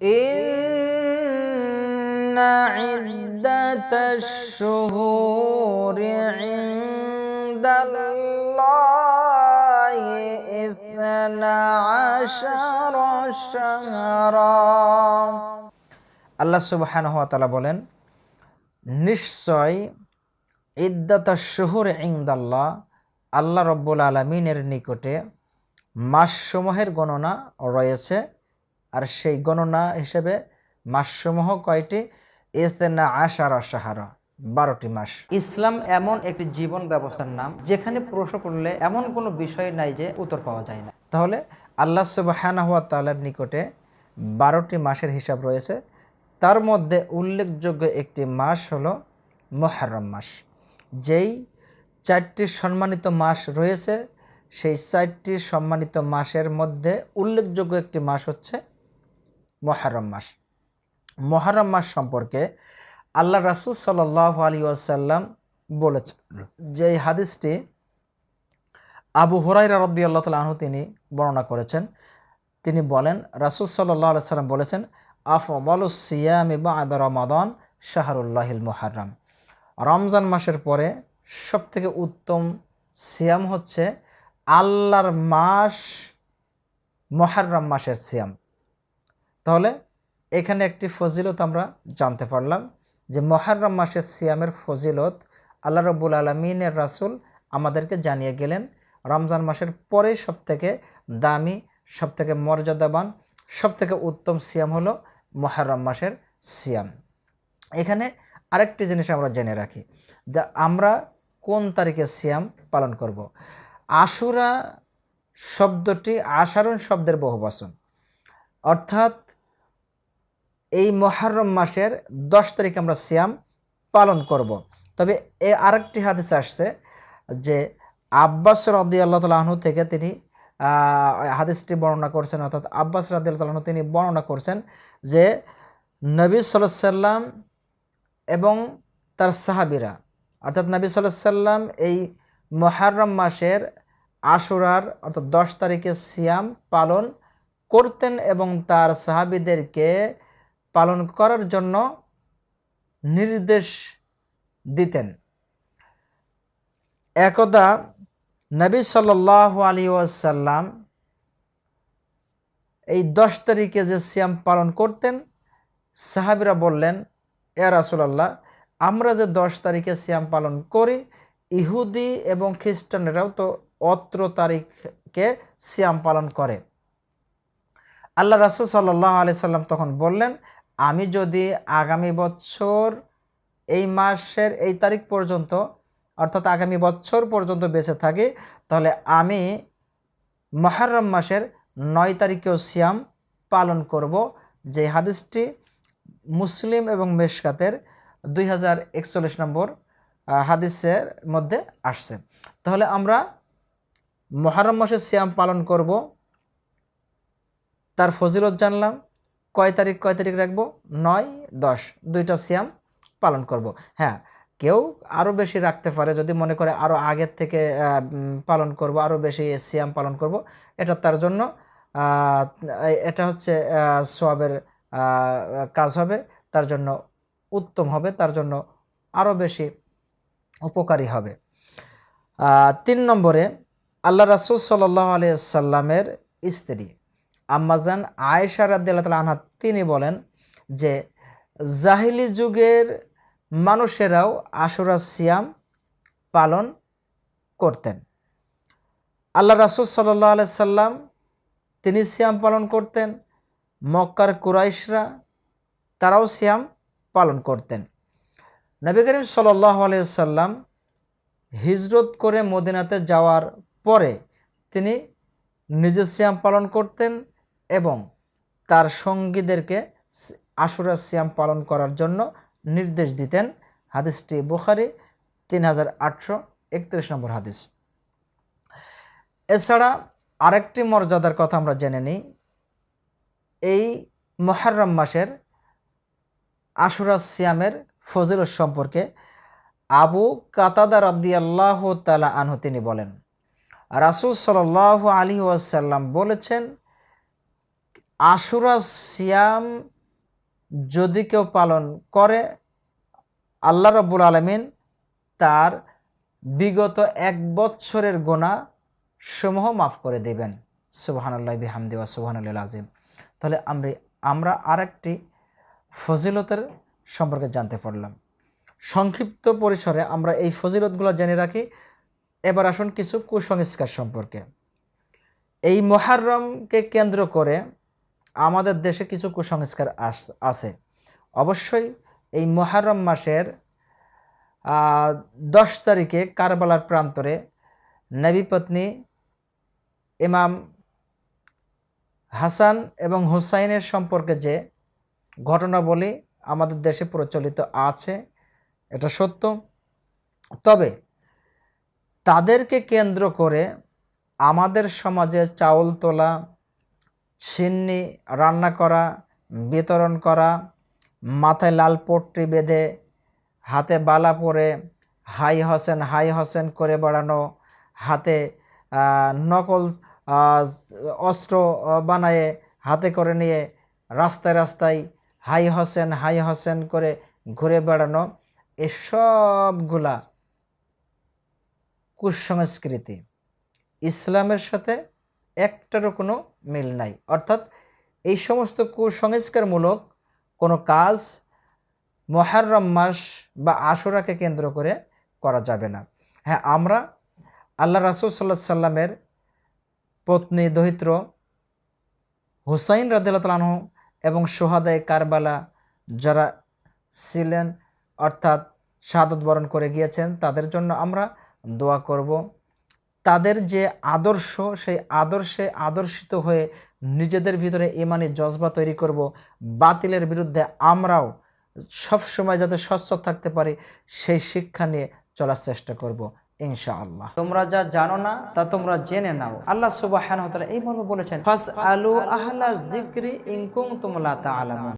إن عدة الشهور عند الله إثنا عشر شهرا আল্লাহ সুবহানাহু ওয়া তাআলা বলেন নিশ্চয় ইদ্দাতা শহুর ইংদাল্লাহ আল্লাহ রব্বুল আলমিনের নিকটে মাসসমূহের গণনা রয়েছে আর সেই গণনা হিসেবে মাসসমূহ কয়টি? ইসনা আশার সাহারা বারোটি মাস। ইসলাম এমন একটি জীবন ব্যবস্থার নাম, যেখানে প্রশ্ন করলে এমন কোনো বিষয় নাই যে উত্তর পাওয়া যায় না। তাহলে আল্লাহ সুবাহানা হুয়া তালার নিকটে বারোটি মাসের হিসাব রয়েছে। তার মধ্যে উল্লেখযোগ্য একটি মাস হলো মহারম মাস। যেই চারটি সম্মানিত মাস রয়েছে, সেই চারটি সম্মানিত মাসের মধ্যে উল্লেখযোগ্য একটি মাস হচ্ছে মহারম মাস। মহারম মাস সম্পর্কে আল্লাহ রাসুল সাল্লাহ আলী আসাল্লাম বলেছেন যে এই হাদিসটি আবু হুরাইরা রদ্দি আল্লাহ তালা আনহু তিনি বর্ণনা করেছেন। তিনি বলেন, রাসুল সাল্লাহ সাল্লাম বলেছেন আফল সিয়াম এবং আদা রমাদন শাহরুল্লাহিল মোহারম রমজান মাসের পরে সবথেকে উত্তম সিয়াম হচ্ছে আল্লাহর মাস, মহারম মাসের সিয়াম। তাহলে এখানে একটি ফজিলত আমরা জানতে পারলাম যে মহারম মাসের সিয়ামের ফজিলত আল্লাহ রব্বুল আলমিনের রাসুল আমাদেরকে জানিয়ে গেলেন, রমজান মাসের পরেই সবথেকে দামি, সবথেকে মর্যাদাবান, সবথেকে উত্তম সিয়াম হলো মহারম মাসের সিয়াম এখানে আরেকটি জিনিস আমরা জেনে রাখি যা আমরা কোন তারিখে সিয়াম পালন করব। আশুরা শব্দটি আশারণ শব্দের বহুবচন অর্থাৎ এই মহারম মাসের দশ তারিখ আমরা সিয়াম পালন করব। তবে এ আরেকটি হাদিস আসছে যে আব্বাস রদি আল্লাহ তালাহনু থেকে তিনি হাদিসটি বর্ণনা করছেন, অর্থাৎ আব্বাস রাদি আল্লাহ তিনি বর্ণনা করছেন যে নবী সাল্লাম এবং তার সাহাবিরা, অর্থাৎ নবী সাল্লাম এই মহারম মাসের আশুরার, অর্থাৎ দশ তারিখে সিয়াম পালন করতেন এবং তার সাহাবিদেরকে পালন করার জন্য নির্দেশ দিতেন। একদা নবী সাল্লাহ আলী ওয়াসাল্লাম এই দশ তারিখে যে সিয়াম পালন করতেন, সাহাবিরা বললেন, এ রাসুলাল্লাহ, আমরা যে দশ তারিখে সিয়াম পালন করি, ইহুদি এবং খ্রিস্টানরাও তো অত্র তারিখকে সিয়াম পালন করে। আল্লাহ রাসুল সাল্লাহ আলি সাল্লাম তখন বললেন, আমি যদি আগামী বছর এই মাসের এই তারিখ পর্যন্ত, অর্থাৎ আগামী বছর পর্যন্ত বেঁচে থাকি, তাহলে আমি মহারম মাসের নয় তারিখেও সিয়াম পালন করব। যে হাদিসটি মুসলিম এবং মেশকাতের দুই হাজার একচল্লিশ নম্বর হাদিসের মধ্যে আসছে। তাহলে আমরা মহারম মাসের সিয়াম পালন করব তার ফজিলত জানলাম, কয় তারিখ কয় তারিখ রাখব? নয়, দশ। দুইটা সিয়াম পালন করব। হ্যাঁ কেউ আরও বেশি রাখতে পারে, যদি মনে করে আরও আগের থেকে পালন করব আরও বেশি সিয়াম পালন করব। এটা তার জন্য এটা হচ্ছে সোয়াবের কাজ হবে। তার জন্য উত্তম হবে, তার জন্য আরও বেশি উপকারী হবে। তিন নম্বরে, আল্লাহ রাসুল সাল্লাহ আলিয়াল্লামের স্ত্রী। আম্মাজান আয়েশা রাদ্দাল্লাহ তালা আনহা, তিনি বলেন যে, জাহিলি যুগের মানুষেরাও আশুরা সিয়াম পালন করতেন। আল্লাহ রাসুল সাল্লাহ আলাইসাল্লাম তিনি সিয়াম পালন করতেন, মক্কার কুরাইশরা তারাও সিয়াম পালন করতেন। নবী করিম সাল্লাহ আলাইসাল্লাম হিজরত করে মদিনাতে যাওয়ার পরে তিনি নিজে সিয়াম পালন করতেন এবং তার সঙ্গীদেরকে আশুরা সিয়াম পালন করার জন্য নির্দেশ দিতেন। হাদিসটি বুখারি তিন হাজার একত্রিশ নম্বর হাদিস। এছাড়া আরেকটি মর্যাদার কথা আমরা জেনে নিই। এই মহারম মাসের আশুরা সিয়ামের ফজিল সম্পর্কে আবু কাতাদা রব্দি আল্লাহ তালা আনহু তিনি বলেন, রাসুল সাল আলী ওয়াসাল্লাম বলেছেন আশুরা সিয়াম যদি কেউ পালন করে, আল্লাহ রব্বুল আলমিন তার বিগত এক বছরের গোনা সমূহ মাফ করে দেবেন। সুবাহানাল্লাহ বিহামদি ওয়া সুবাহানুল্লাহ আজিম তাহলে আমরা আমরা আরেকটি ফজিলতের সম্পর্কে জানতে পারলাম। সংক্ষিপ্ত পরিসরে আমরা এই ফজিলতগুলো জেনে রাখি। এবার আসুন কিছু কুসংস্কার সম্পর্কে। এই মহারমকে কেন্দ্র করে আমাদের দেশে কিছু কুসংস্কার আছে। অবশ্যই এই মহারম মাসের দশ তারিখে কারবালার প্রান্তরে নবী পত্নী ইমাম হাসান এবং হুসাইনের সম্পর্কে যে ঘটনাবলী আমাদের দেশে প্রচলিত আছে, এটা সত্য। তবে তাদেরকে কেন্দ্র করে আমাদের সমাজে চাউল তোলা ছিন্নি রান্না করা, বিতরণ করা, মাথায় লাল পট্টি বেঁধে, হাতে বালা পরে, হাই হোসেন হাই হোসেন করে বেড়ানো, হাতে নকল অস্ত্র বানায়ে হাতে করে নিয়ে রাস্তায় রাস্তায় হাই হোসেন হাই হোসেন করে ঘুরে বেড়ানো, এসবগুলা কুসংস্কৃতি। ইসলামের সাথে একটারও কোনো মিল নাই। অর্থাৎ এই সমস্ত কুসংস্কারমূলক কোনো কাজ মহারম মাস বা আশুরাকে কেন্দ্র করে করা যাবে না। হ্যাঁ আমরা আল্লাহ রাসুল সাল্লাহ সাল্লামের পত্নী দহিত্র হুসাইন রাদিল্লাহু এবং সোহাদায় কারবালা যারা ছিলেন, অর্থাৎ শাহাদত বরণ করে গিয়েছেন, তাদের জন্য আমরা দোয়া করব। তাদের যে আদর্শ, সেই আদর্শে আদর্শিত হয়ে নিজেদের ভিতরে ইমানি জজবা তৈরি করব। বাতিলের বিরুদ্ধে আমরাও সব সময় যাতে স্বচ্ছ থাকতে পারি, সেই শিক্ষা নিয়ে চলার চেষ্টা করব, ইনশাআল্লাহ। তোমরা যা জানো না, তা তোমরা জেনে নাও। আল্লাহ ওয়া তাআলা বলেছেন আলু লা তা'লামুন